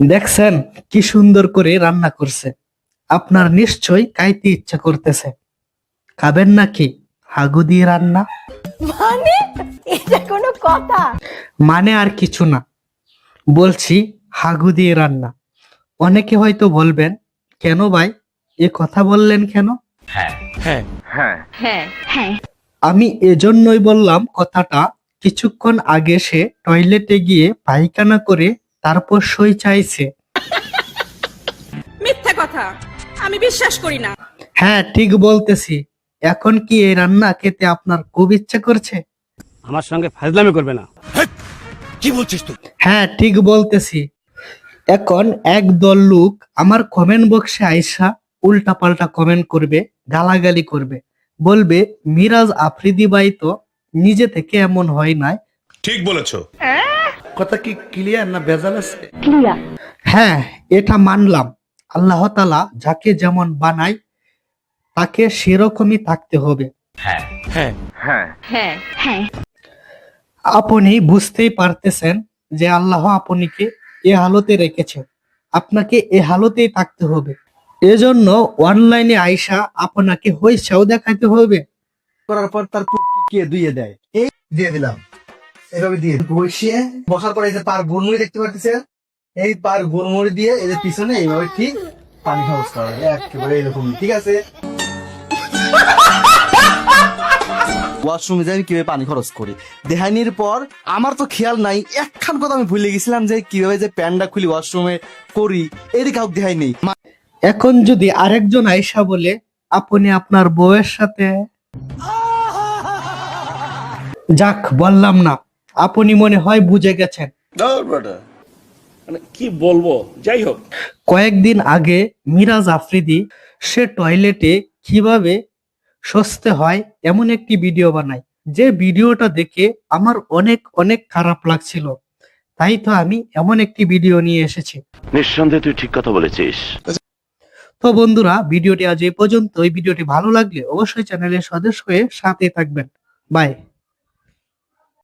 দেখছেন কি সুন্দর করে রান্না করছে। আপনার নিশ্চয় কাইতে ইচ্ছা করতেছে। খাবেন নাকি হাগু দিয়ে রান্না? মানে? এটা কোনো কথা। মানে আর কিছু না। বলছি হাগু দিয়ে রান্না। অনেকে হয়তো বলবেন কেন ভাই? এ কথা বললেন কেন? হ্যাঁ। হ্যাঁ। হ্যাঁ। হ্যাঁ। আমি এজন্যই বললাম কথাটা কিছুক্ষণ আগে সে টয়লেটে গিয়ে পায়খানা করে তারপর সই চাইছে। মিথ্যা কথা। আমি বিশ্বাস করি না। হ্যাঁ ঠিক বলতেছি। এখন কি এই রান্না খেতে আপনার খুব ইচ্ছা করছে? আমার সঙ্গে ফাজলামি করবে না। কি বলছিস তুই? হ্যাঁ ঠিক বলতেছি। এখন এক দল লোক আমার কমেন্ট বক্সে আইসা উল্টা পাল্টা কমেন্ট করবে গালাগালি করবে। বলবে মিরাজ আফ্রিদি বাই তো নিজে থেকে এমন হয় নাই। ঠিক বলেছ। কথা কি ক্লিয়ার না ভেজাল আছে? ক্লিয়ার হ্যাঁ এটা মানলাম। আল্লাহ তালা যাকে যেমন বানায় তাকে সেরকমই থাকতে হবে। হ্যাঁ। হ্যাঁ। আপনি বুঝতেই পারতেছেন যে আল্লাহ আপনিকে এ হালতে রেখেছে। আপনাকে এ হালতেই থাকতে হবে। এজন্য অনলাইনে আইসা আপনাকে হইসাও দেখাতে হবে। করার পর তার কে দুইয়ে দেয়? এই দিয়ে দিলাম। এভাবে দিয়ে বসিয়ে বসার পরে এই যে পার গুড়মুড়ি দেখতে পাচ্ছেন এই পার গুড়মুড়ি দিয়ে এই যে পিছনে এইভাবে ঠিক পানি খরচ করা। একেবারে এরকম ঠিক আছে? ওয়াশরুমে আমি কীভাবে পানি খরচ করি? দেহানির পর আমার তো খেয়াল নাই, একখান কথা আমি ভুলে গেছিলাম যে কীভাবে যে প্যান্টটা খুলি ওয়াশরুমে করি। এর কাউকে দেখাই নেই। এখন যদি আরেকজন আইসা বলে, আপনি আপনার বউয়ের সাথে যাক বললাম না। আপনি মনে হয় বুঝে গেছেন। মানে কি বলব? যাই হোক। কয়েকদিন আগে মিরাজ আফ্রিদি সে টয়লেটে কীভাবে সস্তে হয় এমন একটি ভিডিও বানায়। যে ভিডিওটা দেখে আমার অনেক অনেক খারাপ লাগছিল। তাই তো আমি এমন একটি ভিডিও নিয়ে এসেছি। নিঃসন্দেহে তুই ঠিক কথা বলেছিস। তো বন্ধুরা ভিডিওটি আজ এই পর্যন্ত। এই ভিডিওটি ভালো লাগলে অবশ্যই চ্যানেলের সদস্য হয়ে সাথে থাকবেন। বাই।